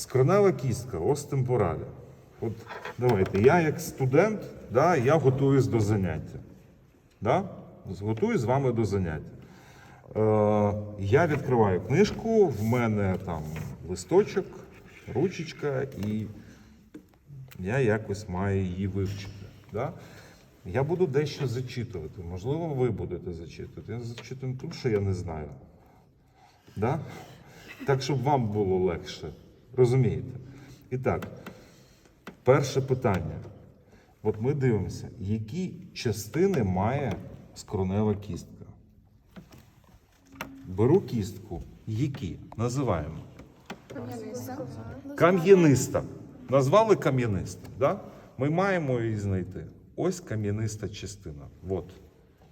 Скронева кістка, ос темпоралі. От давайте, я як студент, да, я готуюсь до заняття. Да? Готуюсь з вами до заняття. Е, я відкриваю книжку, в мене там листочок, ручечка, і я якось маю її вивчити. Да? Я буду дещо зачитувати. Можливо, ви будете зачитувати. Я зачитую тому, що я не знаю. Да? Так, щоб вам було легше. Розумієте? І так, перше питання. От ми дивимося, які частини має скронева кістка. Беру кістку. Які? Називаємо. Кам'яниста. Назвали кам'яниста. Да? Ми маємо її знайти. Ось кам'яниста частина. От.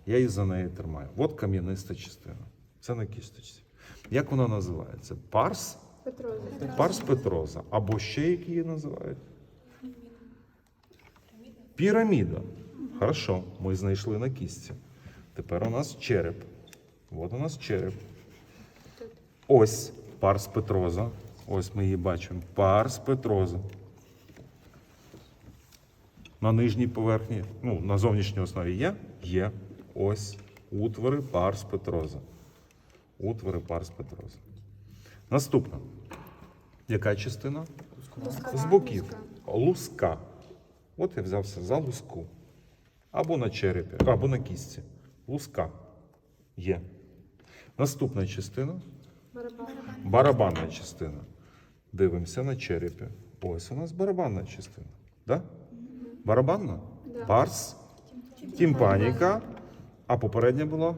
Я її за неї тримаю. От кам'яниста частина. Це на кісточці. Як вона називається? Парс? Петроза. Парс Петроза. Або ще як її називають? Піраміда. Хорошо, ми знайшли на кістці. Тепер у нас череп. От у нас череп. Ось парс Петроза. Ось ми її бачимо. Парс Петроза. На нижній поверхні, ну, на зовнішній основі є? Є. Ось утвори парс Петроза. Утвори парс Петроза. Наступна. Яка частина? З боків. Луска. От я взявся за луску. Або на черепі, або на кістці. Луска. Є. Наступна частина барабанна частина. Дивимося на черепі. Ось у нас барабанна частина. Да? Барабанна? Парс, тімпаніка, а попередня була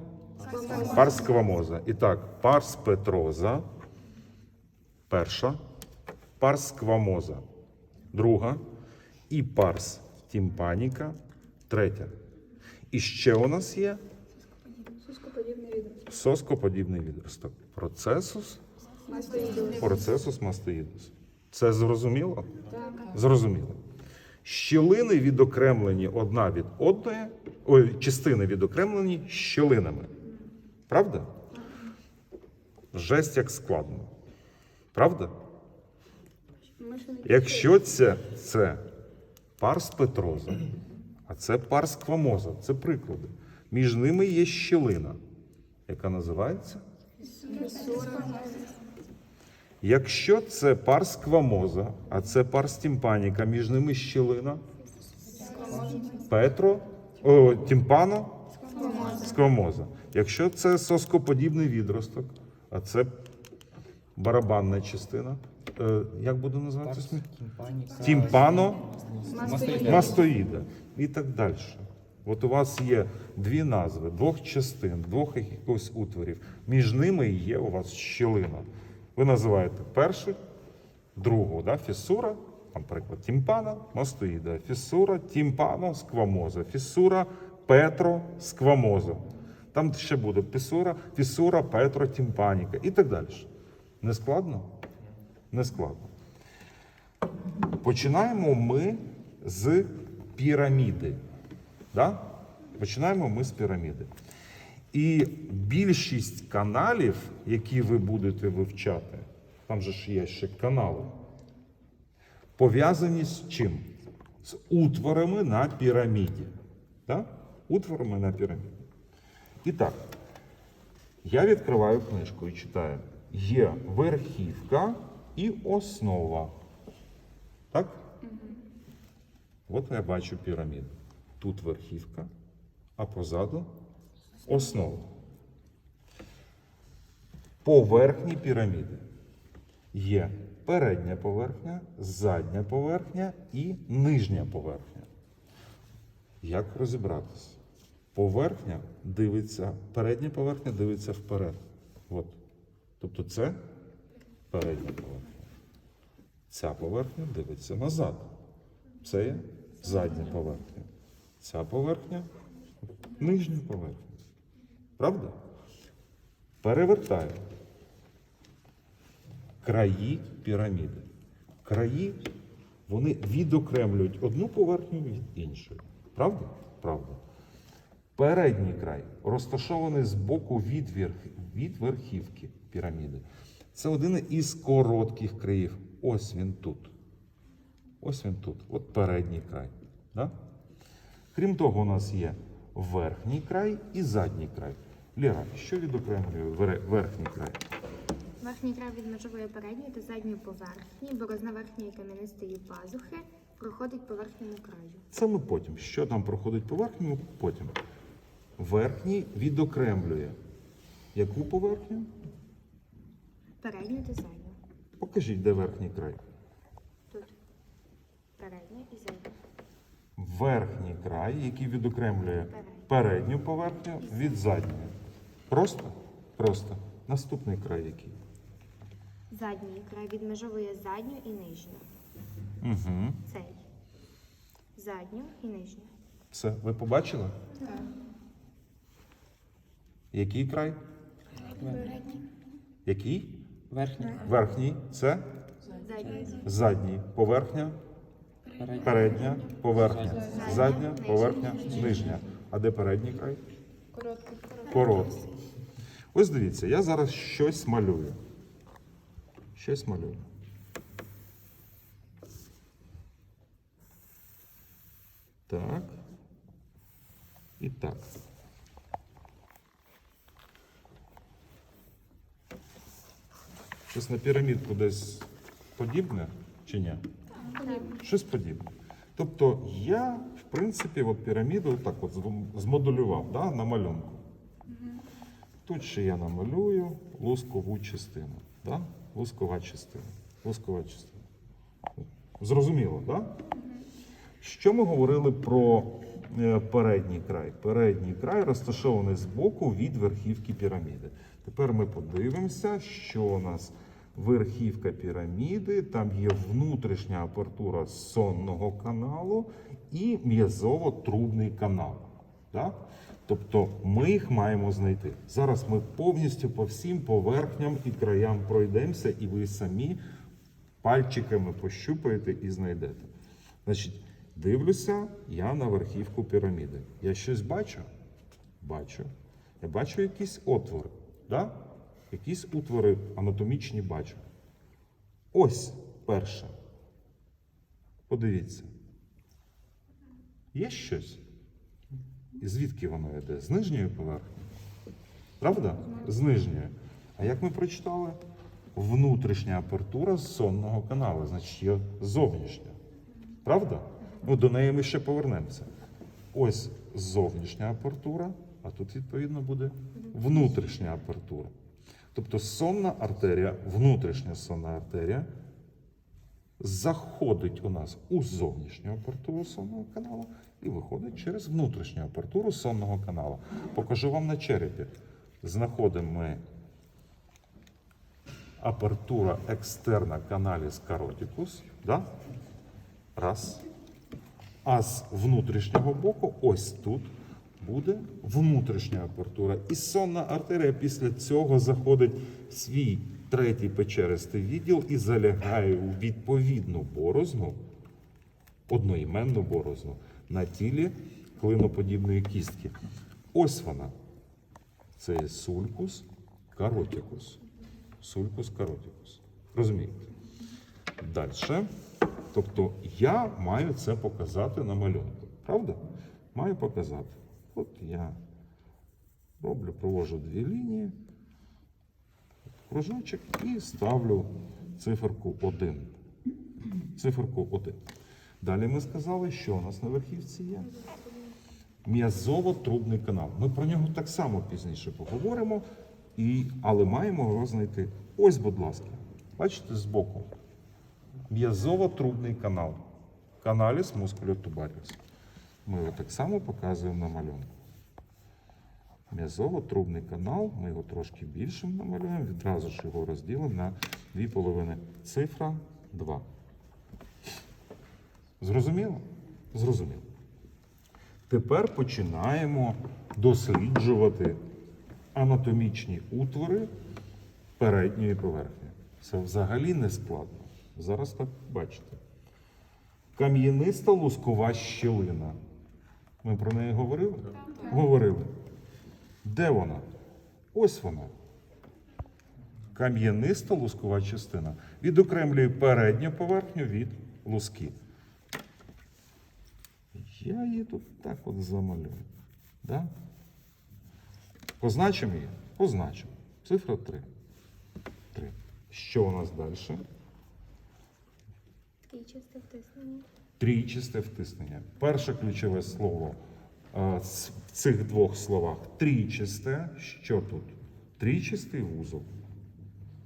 парс сквамоза. І так, парс петроза, перша, парс сквамоза, друга, і парс тімпаніка, третя. І ще у нас є Сускоподібний відрос. соскоподібний відросток. Процесус Мастоїдовий. Процесус мастоїдус. Це зрозуміло? Так. Зрозуміло. Щілини відокремлені одна від одної, ой, частини відокремлені щілинами. Правда? Жесть як складно. Правда? Якщо це, це парс петроза, а це парс квамоза, це приклади. Між ними є щілина, яка називається Якщо це парс квамоза, а це парс тімпаніка, між ними щілина. Петро, о, тімпано, сквамоза. Якщо це соскоподібний відросток, а це барабанна частина. Е, як буде називатися? Тімпано, мастоїда і так далі. От у вас є дві назви, двох частин, двох якихось утворів. Між ними є у вас щілина. Ви називаєте першу, другу, да, фісура, там, приклад, тімпана, мастоїда, фісура, тімпано, сквамоза, фісура, петро, сквамоза. Там ще буде фісура, фісура, петро, тімпаніка і так далі. Не складно? Не складно. Починаємо ми з піраміди. Да? Починаємо ми з піраміди. І більшість каналів, які ви будете вивчати, там же ж є ще канали, пов'язані з чим? З утворами на піраміді. Да? Утворами на піраміді. І так, я відкриваю книжку і читаю. Є верхівка і основа. Так? От я бачу піраміду. Тут верхівка, а позаду основа. Поверхні піраміди є передня поверхня, задня поверхня і нижня поверхня. Як розібратися? Поверхня дивиться, передня поверхня дивиться вперед. От. Тобто це передня поверхня. Ця поверхня дивиться назад. Це є задня поверхня. Ця поверхня нижня поверхня. Правда? Перевертаю. Краї піраміди. Краї вони відокремлюють одну поверхню від іншої. Правда? Правда. Передній край розташований з боку від, верх... від верхівки піраміди. Це один із коротких країв ось він тут. Ось він тут, от передній край. Да? Крім того, у нас є верхній край і задній край. Ліра, що відокремлює верхній край? Верхній край відмежовує передню та задню поверхні, борозна верхньої кам'янистої пазухи проходить по верхньому краю. Це ми потім. Що там проходить по верхньому, потім. Верхній відокремлює. Яку поверхню? Передню та задню. Покажіть, де верхній край. Тут передня і задня. Верхній край, який відокремлює передню поверхню від задньої. Просто? Просто. Наступний край який? Задній край відмежовує задню і нижню. Угу. Цей. Задню і нижню. Все, ви побачили? Так. Який край? Передній. Який? Верхній. Верхній. Це Задній. задній. Поверхня. Передня, поверхня. Задня, поверхня, нижня. А де передній край? Короткий. Короткий. Ось дивіться, я зараз щось малюю. Щось малюю. Так. І так. Щось на пірамідку десь подібне чи ні? Щось подібне. Тобто я, в принципі, от піраміду так от зм- змоделював да, на малюнку. Тут ще я намалюю лускову частину. Да? Лускова частина. Лускова частина. Зрозуміло, так? Да? Що ми говорили про е, передній край? Передній край розташований збоку від верхівки піраміди. Тепер ми подивимося, що у нас верхівка піраміди, там є внутрішня апертура сонного каналу і м'язово-трубний канал. Так? Тобто ми їх маємо знайти. Зараз ми повністю по всім поверхням і краям пройдемося, і ви самі пальчиками пощупаєте і знайдете. Значить, дивлюся я на верхівку піраміди. Я щось бачу? Бачу. Я бачу якісь отвори. Да? Якісь утвори анатомічні бачу. Ось перше. Подивіться. Є щось? І звідки воно йде? З нижньої поверхні? Правда? З нижньої. А як ми прочитали? Внутрішня апертура з сонного каналу, значить є зовнішня. Правда? Ну, до неї ми ще повернемося. Ось зовнішня апертура, а тут, відповідно, буде внутрішня апертура. Тобто сонна артерія, внутрішня сонна артерія заходить у нас у зовнішню апертуру сонного каналу і виходить через внутрішню апертуру сонного каналу. Покажу вам на черепі. Знаходимо ми апертура екстерна каналіс каротикус. Да? Раз. А з внутрішнього боку, ось тут, буде внутрішня апертура. І сонна артерія після цього заходить в свій третій печеристий відділ і залягає у відповідну борозну, одноіменну борозну на тілі клиноподібної кістки. Ось вона. Це сулькус каротикус. Сулькус каротикус. Розумієте? Далі. Тобто я маю це показати на малюнку. Правда? Маю показати. От я роблю, провожу дві лінії, кружочок і ставлю циферку 1. Циферку 1. Далі ми сказали, що у нас на верхівці є. М'язово-трубний канал. Ми про нього так само пізніше поговоримо, і, але маємо його знайти. Ось, будь ласка, бачите збоку. М'язово-трубний канал. Каналіс мускулотубаріус. Ми його так само показуємо на малюнку. М'язово-трубний канал, ми його трошки більшим намалюємо, відразу ж його розділимо на дві половини. Цифра 2. Зрозуміло? Зрозуміло. Тепер починаємо досліджувати анатомічні утвори передньої поверхні. Це взагалі не складно. Зараз так бачите. Кам'яниста лускова щілина. Ми про неї говорили? Говорили. Де вона? Ось вона. кам'яниста лускова частина відокремлює передню поверхню від луски. Я її тут так от замалюю. Да? Позначимо її? Позначимо. Цифра 3. 3. Що у нас далі? Трійчасте втиснення. Трійчасте втиснення. Перше ключове слово е, в цих двох словах трійчасте. Що тут? Трійчастий вузол.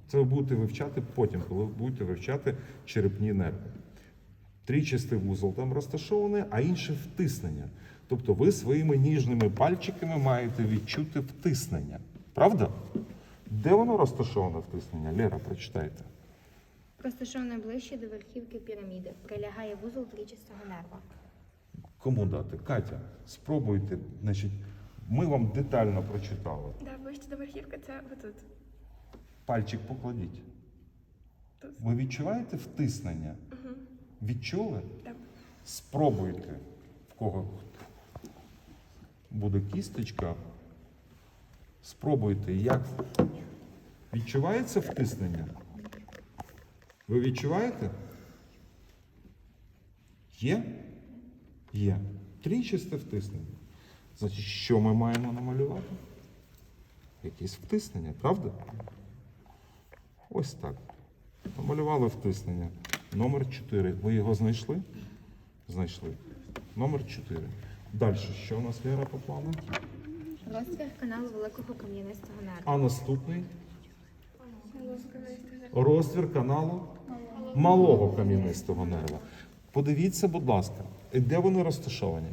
Це ви будете вивчати потім, коли ви будете вивчати черепні нерви. Трійчастий вузол там розташований, а інше втиснення. Тобто ви своїми ніжними пальчиками маєте відчути втиснення. Правда? Де воно розташоване втиснення? Лера, прочитайте. Розташоване ближче до верхівки піраміди. Прилягає вузол трійчастого нерва. Кому дати? Катя, спробуйте. Значить, ми вам детально прочитали. Да, ближче до верхівки це отут. Пальчик покладіть. Тут. Ви відчуваєте втиснення? Відчули? Так. Спробуйте. В кого буде кісточка. Спробуйте, як відчувається втиснення? Ви відчуваєте? Є? Є. Трійчасте втиснення. Значить, що ми маємо намалювати? Якесь втиснення, правда? Ось так. Намалювали втиснення. Номер 4. Ви його знайшли? Знайшли. Номер 4. Далі, що у нас Лера по плану? Розтвір каналу великого кам'янистого нерва. А наступний розтвір каналу малого кам'янистого нерва. Подивіться, будь ласка, де вони розташовані?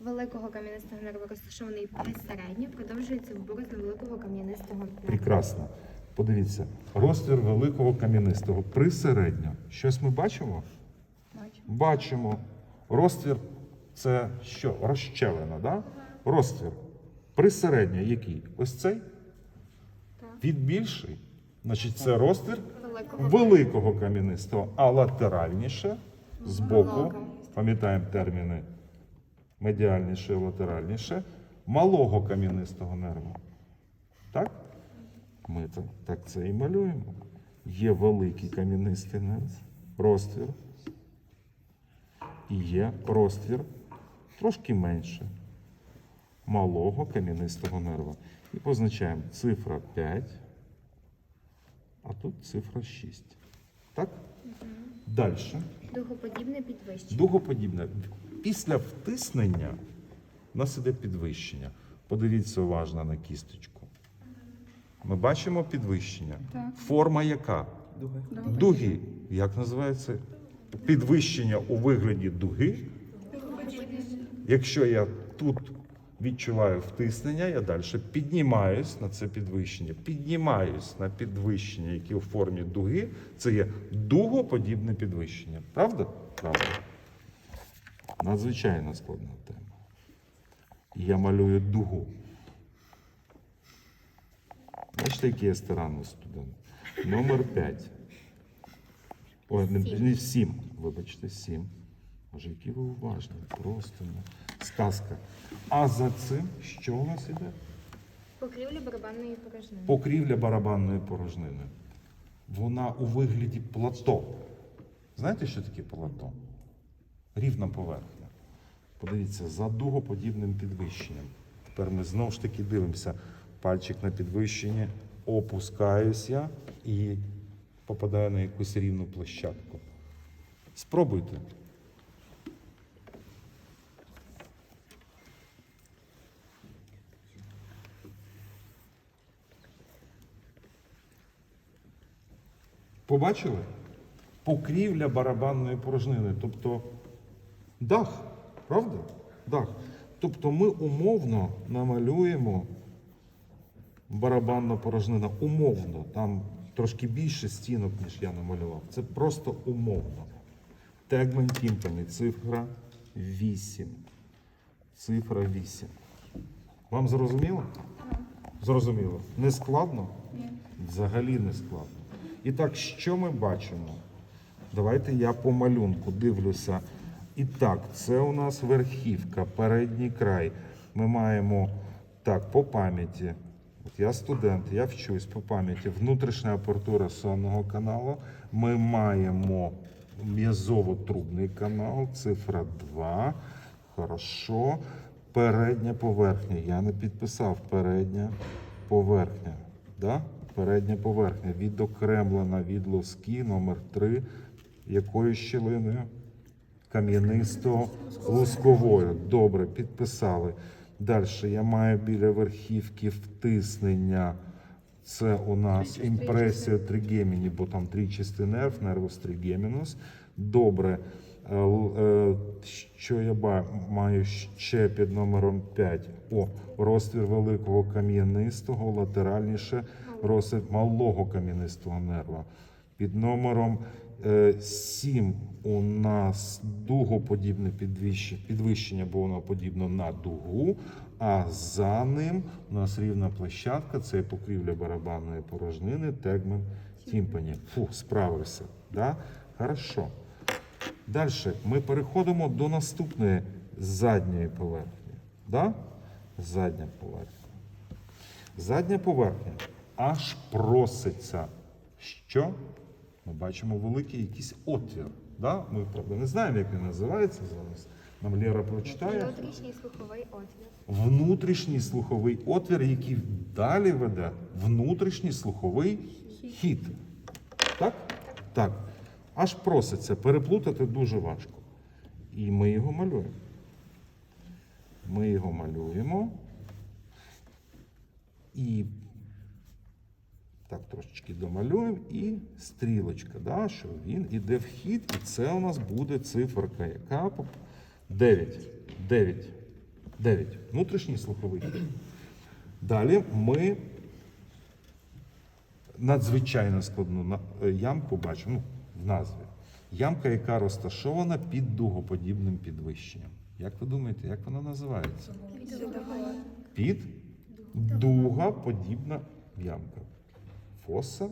Великого кам'янистого нерва розташований присередньо, продовжується в борозну великого кам'янистого нерва. Прекрасно. Подивіться, розтвір великого кам'янистого присередньо. Щось ми бачимо? Бачимо. Розтвір це що? Розщелина, да? Розтвір. Присередньо який? Ось цей? Так. Від більший. Значить, це розтвір Великого великого кам'янистого, а латеральніше з боку, пам'ятаємо терміни медіальніше і латеральніше, малого кам'янистого нерва. Так? Ми так, так це і малюємо. Є великий кам'янистий нерв, розтвір. І є розтвір трошки менше малого кам'янистого нерва. І позначаємо цифра 5, а тут цифра 6. Так? Далі. дугоподібне підвищення. Дугоподібне. Після втиснення у нас іде підвищення. Подивіться уважно на кісточку. Ми бачимо підвищення. Форма яка? Дуги. Як називається? Підвищення у вигляді дуги. Якщо я тут відчуваю втиснення, я далі піднімаюсь на це підвищення. Піднімаюсь на підвищення, яке у формі дуги. Це є дугоподібне підвищення. Правда? Правда. Надзвичайно складна тема. Я малюю дугу. Бачите, який я старанний студент. Номер 5. Ой, не, не 7, вибачте, 7. Боже, які ви уважні, просто ну, сказка. А за цим що у нас іде? Покрівля барабанної порожнини. Покрівля барабанної порожнини. Вона у вигляді плато. Знаєте, що таке плато? Рівна поверхня. Подивіться, за дугоподібним підвищенням. Тепер ми знову ж таки дивимося. Пальчик на підвищенні, опускаюсь я і попадаю на якусь рівну площадку. Спробуйте. Побачили? Покрівля барабанної порожнини, тобто дах, правда? Дах. Тобто ми умовно намалюємо барабанна порожнина. Умовно. Там трошки більше стінок, ніж я намалював. Це просто умовно. Тегмен Тімпані, цифра 8. Цифра 8. Вам зрозуміло? Зрозуміло. Не складно? Ні. Взагалі не складно. І так, що ми бачимо? Давайте я по малюнку дивлюся. І так, це у нас верхівка, передній край. Ми маємо так, по пам'яті. От я студент, я вчусь по пам'яті. Внутрішня апертура сонного каналу. Ми маємо м'язово-трубний канал, цифра 2. Хорошо. Передня поверхня. Я не підписав передня поверхня. Да? Передня поверхня відокремлена від лоски номер 3 якою щілиною? Кам'янисто-лусковою. Добре, підписали. Далі я маю біля верхівки втиснення. Це у нас імпресія тригеміні, бо там тричастий нерв, нервус тригемінус. Добре. Е, е, Що я маю ще під номером 5? О, розтвір великого кам'янистого, латеральніше розтвір малого кам'янистого нерва. Під номером 7 у нас дугоподібне підвищення, бо воно подібно на дугу. А за ним у нас рівна площадка, це покрівля барабанної порожнини, тегмен тімпані. Фу, справився. Да? Хорошо. Далі ми переходимо до наступної задньої поверхні. Да? Задня поверхня. Задня поверхня аж проситься. Що? Ми бачимо великий якийсь отвір. Да? Ми, правда, не знаємо, як він називається зараз. Нам Лера прочитає. Внутрішній слуховий отвір. Внутрішній слуховий отвір, який далі веде внутрішній слуховий хід. Так? Так. Аж проситься. Переплутати дуже важко. І ми його малюємо. Ми його малюємо. І так трошечки домалюємо. І стрілочка, да, що він іде в хід, і це у нас буде циферка, яка 9. 9. 9. Внутрішній слуховий. Далі ми надзвичайно складну е, ямку бачимо ну, в назві. Ямка, яка розташована під дугоподібним підвищенням. Як ви думаєте, як вона називається? Під дугоподібна ямка. Фоса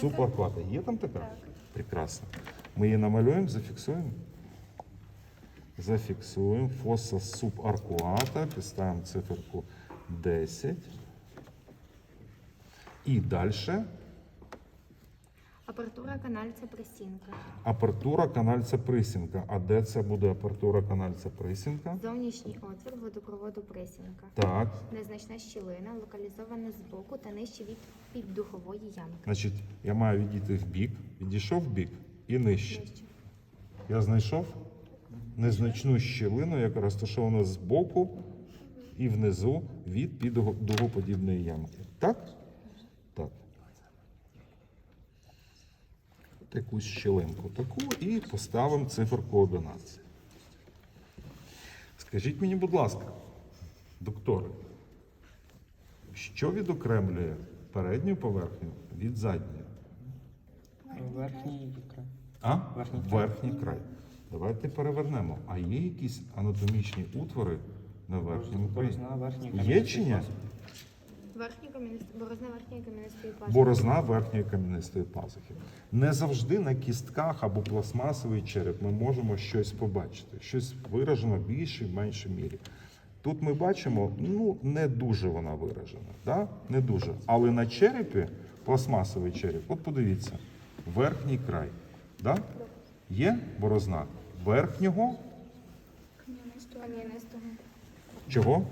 субарквата. Є там така? Прекрасно. Ми її намалюємо, зафіксуємо. Зафіксуємо. Фоса субаркуата. Підставимо циферку 10. І далі Апертура канальця присінка. апертура канальця присінка. А де це буде апертура канальця присінка? Зовнішній отвір водопроводу присінка. Так. Незначна щілина, локалізована збоку та нижче від піддухової ямки. Значить, я маю відійти в бік, відійшов в бік і нижче. Нижче. Я знайшов незначну щілину, яка розташована збоку і внизу від піддугоподібної ямки. Так? Так. От Якусь щілинку таку і поставимо циферку 11. Скажіть мені, будь ласка, доктори, що відокремлює передню поверхню від задньої? Верхній край. А? Верхній край. Верхній край. Давайте перевернемо. А є якісь анатомічні утвори на верхньому краї? Є чи ні? Верхній. Борозна верхньої кам'янистої пазухи. Борозна верхньої кам'янистої пазухи. Не завжди на кістках або пластмасовий череп ми можемо щось побачити. Щось виражено в більшій, меншій мірі. Тут ми бачимо, ну, не дуже вона виражена. Да? Не дуже. Але на черепі, пластмасовий череп, от подивіться, верхній край. Да? Є борозна верхнього чого?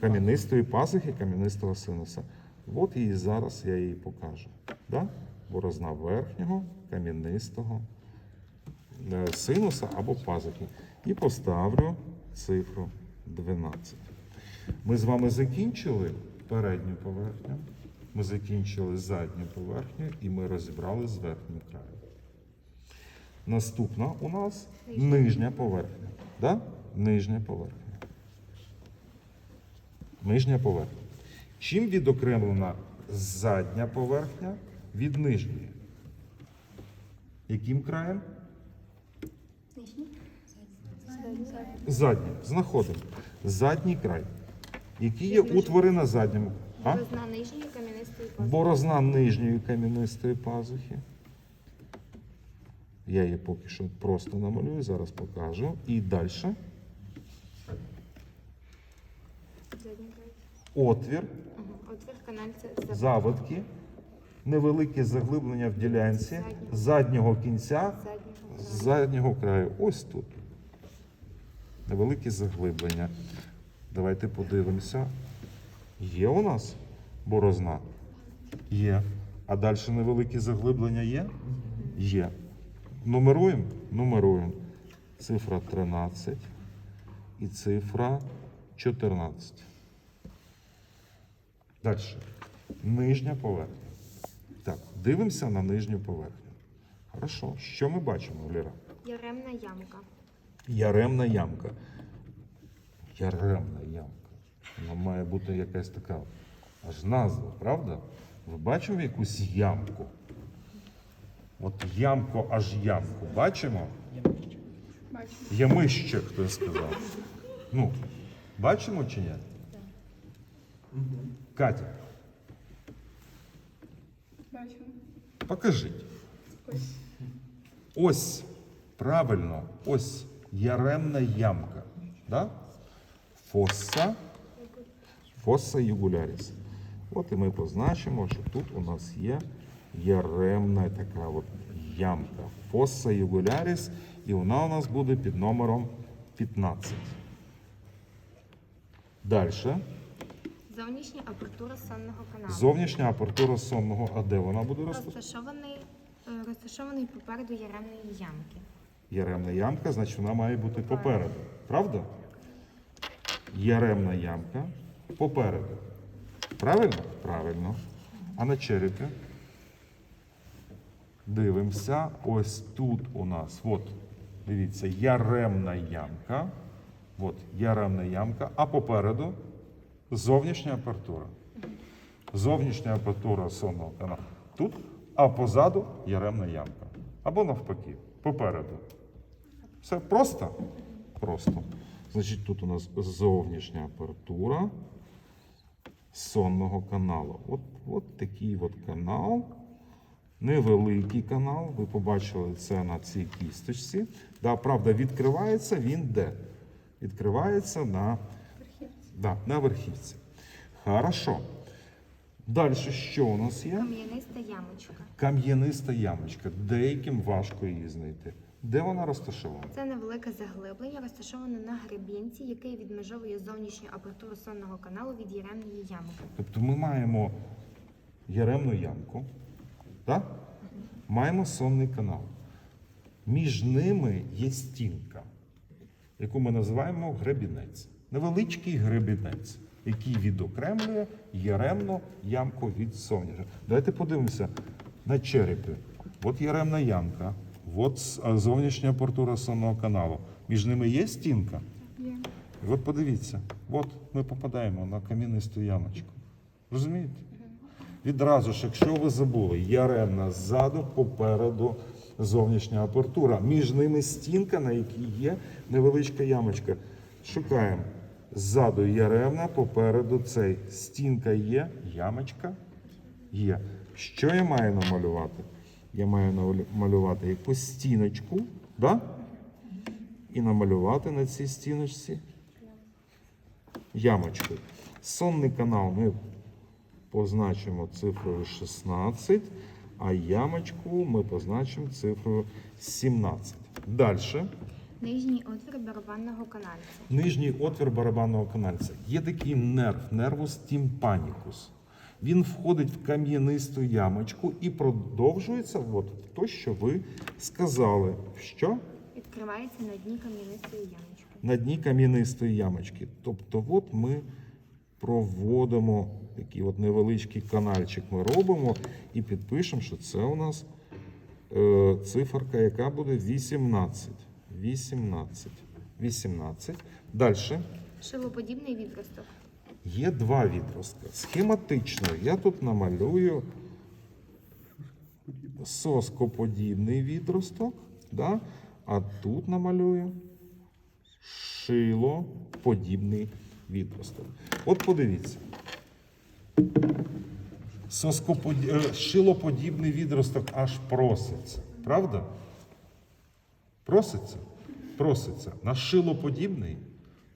Кам'янистої пазухи, кам'янистого синуса. От і зараз я її покажу. Да? Борозна верхнього кам'янистого е, синуса або пазухи. І поставлю цифру 12. Ми з вами закінчили передню поверхню, ми закінчили задню поверхню і ми розібрали з верхнім краєм. Наступна у нас нижня поверхня. Да? Нижня поверхня. Нижня поверхня. Чим відокремлена задня поверхня від нижньої? Яким краєм? Заднім. Знаходимо. Задній край. Які є утвори на задньому? А? Борозна нижньої кам'янистої пазухи. Борозна нижньої кам'янистої пазухи. Я її поки що просто намалюю, зараз покажу. І далі. Задній край. Отвір, Отвір канальця заводки. заводки, невелике заглиблення в ділянці заднього кінця заднього краю. Ось тут. Невелике заглиблення. Давайте подивимося. Є у нас борозна? Є. А далі невелике заглиблення є? Є. Нумеруємо? Нумеруємо. Цифра 13 і цифра 14. Далі. Нижня поверхня. Так, дивимося на нижню поверхню. Хорошо. Що ми бачимо, Ліра? Яремна ямка. Яремна ямка. Яремна ямка. Вона має бути якась така аж назва, правда? Ви бачимо якусь ямку? От ямку аж ямку. Бачимо? Ямище, хтось сказав. Ну, бачимо чи ні? Катя, Бачу. покажіть. Ось. Ось, правильно, ось яремна ямка. Да? Фоса. Фоса югуляріс. От і ми позначимо, що тут у нас є яремна така от ямка. Фоса югуляріс, і вона у нас буде під номером 15. Далі. Зовнішня апертура сонного каналу. Зовнішня апертура сонного. А де вона буде рости? Розташований, е, розташований попереду яремної ямки. Яремна ямка, значить вона має бути попереду. Правда? Яремна ямка попереду. Правильно? Правильно. А на черепі? Дивимося. Ось тут у нас. От, дивіться, яремна ямка. От, яремна ямка. А попереду зовнішня апертура. Зовнішня апертура сонного каналу тут, а позаду яремна ямка. Або навпаки, попереду. Все просто? Просто. Значить, тут у нас зовнішня апертура сонного каналу. От, от такий от канал. Невеликий канал. Ви побачили це на цій кісточці. Да, правда, відкривається він де? Відкривається на, да, на верхівці. Хорошо. Далі що у нас є? Кам'яниста ямочка. Кам'яниста ямочка. Деяким важко її знайти. Де вона розташована? Це невелике заглиблення, розташоване на гребінці, який відмежовує зовнішню апертуру сонного каналу від яремної ямки. Тобто ми маємо яремну ямку, так? маємо сонний канал. Між ними є стінка, яку ми називаємо гребінець. Невеличкий гребінець, який відокремлює яремну ямку від соняча. Давайте подивимося на черепі. От яремна ямка, от зовнішня апертура сонного каналу. Між ними є стінка. Є. І от подивіться, от ми попадаємо на кам'янисту ямочку. Розумієте? Відразу ж, якщо ви забули, яремна ззаду, попереду зовнішня апертура. Між ними стінка, на якій є невеличка ямочка. Шукаємо. Ззаду яремна, попереду цей. Стінка є, ямочка є. Що я маю намалювати? Я маю намалювати якусь стіночку, да? і намалювати на цій стіночці ямочку. Сонний канал ми позначимо цифрою 16, а ямочку ми позначимо цифрою 17. Далі. Нижній отвір барабанного канальця. Нижній отвір барабанного канальця. Є такий нерв, нервус тімпанікус. Він входить в кам'янисту ямочку і продовжується от, в то, що ви сказали. Що? Відкривається на дні кам'янистої ямочки. на дні кам'янистої ямочки. Тобто, от ми проводимо такий от невеличкий канальчик ми робимо і підпишемо, що це у нас е, циферка, яка буде 18. 18. 18. Далі. Шилоподібний відросток. Є два відростка. Схематично я тут намалюю соскоподібний відросток, да? а тут намалюю шилоподібний відросток. От подивіться. Соскоподі... е, Шилоподібний відросток аж проситься. Правда? Проситься? Проситься. На шилоподібний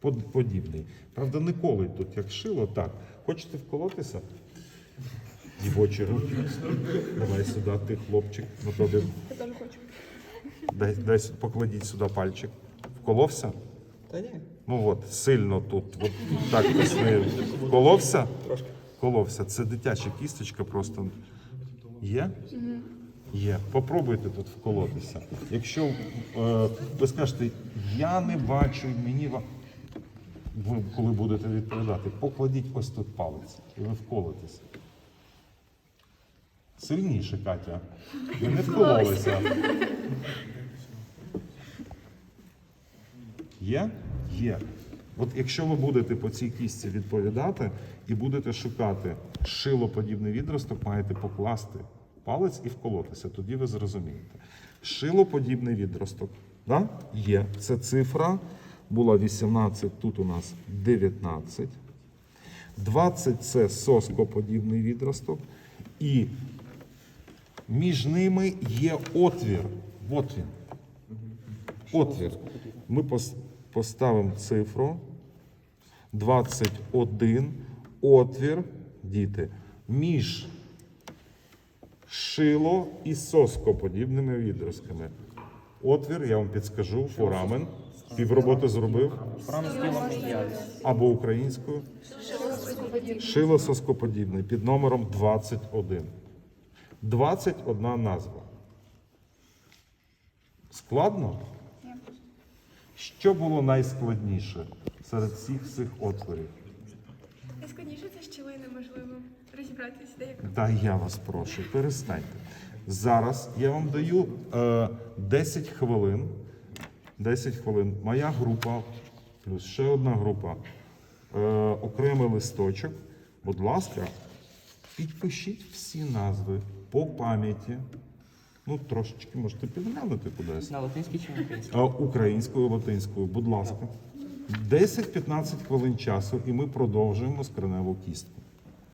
Под- Подібний. Правда, не колить тут, як шило, так. Хочете вколотися? Дівочі руки. Давай сюди, ти хлопчик. Теж хочу. Дай, дай покладіть сюди пальчик. Вколовся? Та ні. Ну от, сильно тут. От так тисни. Вколовся? Трошки. Вколовся. Це дитяча кісточка просто. Є? Є. Попробуйте тут вколотися. Якщо е, ви скажете, я не бачу, мені ва. Ви, коли будете відповідати, покладіть ось тут палець і ви вколитеся. Сильніше, Катя. Ви не вкололися. Є? Є. От якщо ви будете по цій кістці відповідати і будете шукати шилоподібний відросток, маєте покласти палець і вколотися. Тоді ви зрозумієте. Шилоподібний відросток. Да? Є. Це цифра. Була 18, тут у нас 19. 20 це соскоподібний відросток. І між ними є отвір. От він. Отвір. Ми пос- поставимо цифру 21. Отвір, діти, між шило і соскоподібними відростками. Отвір, я вам підскажу, форамен. Півроботи зробив. Або українською. Шило соскоподібне під номером 21. 21 назва. Складно? Що було найскладніше серед всіх цих отворів? Найскладніше це щілини, можливо. Розібратися, де. Та я вас прошу, перестаньте. Зараз я вам даю е, 10 хвилин. 10 хвилин. Моя група, плюс ще одна група, е, окремий листочок. Будь ласка, підпишіть всі назви по пам'яті. Ну, трошечки можете підглянути кудись. На латинській чи на українській? А, Українською, латинською, будь ласка. 10-15 хвилин часу, і ми продовжуємо скроневу кістку.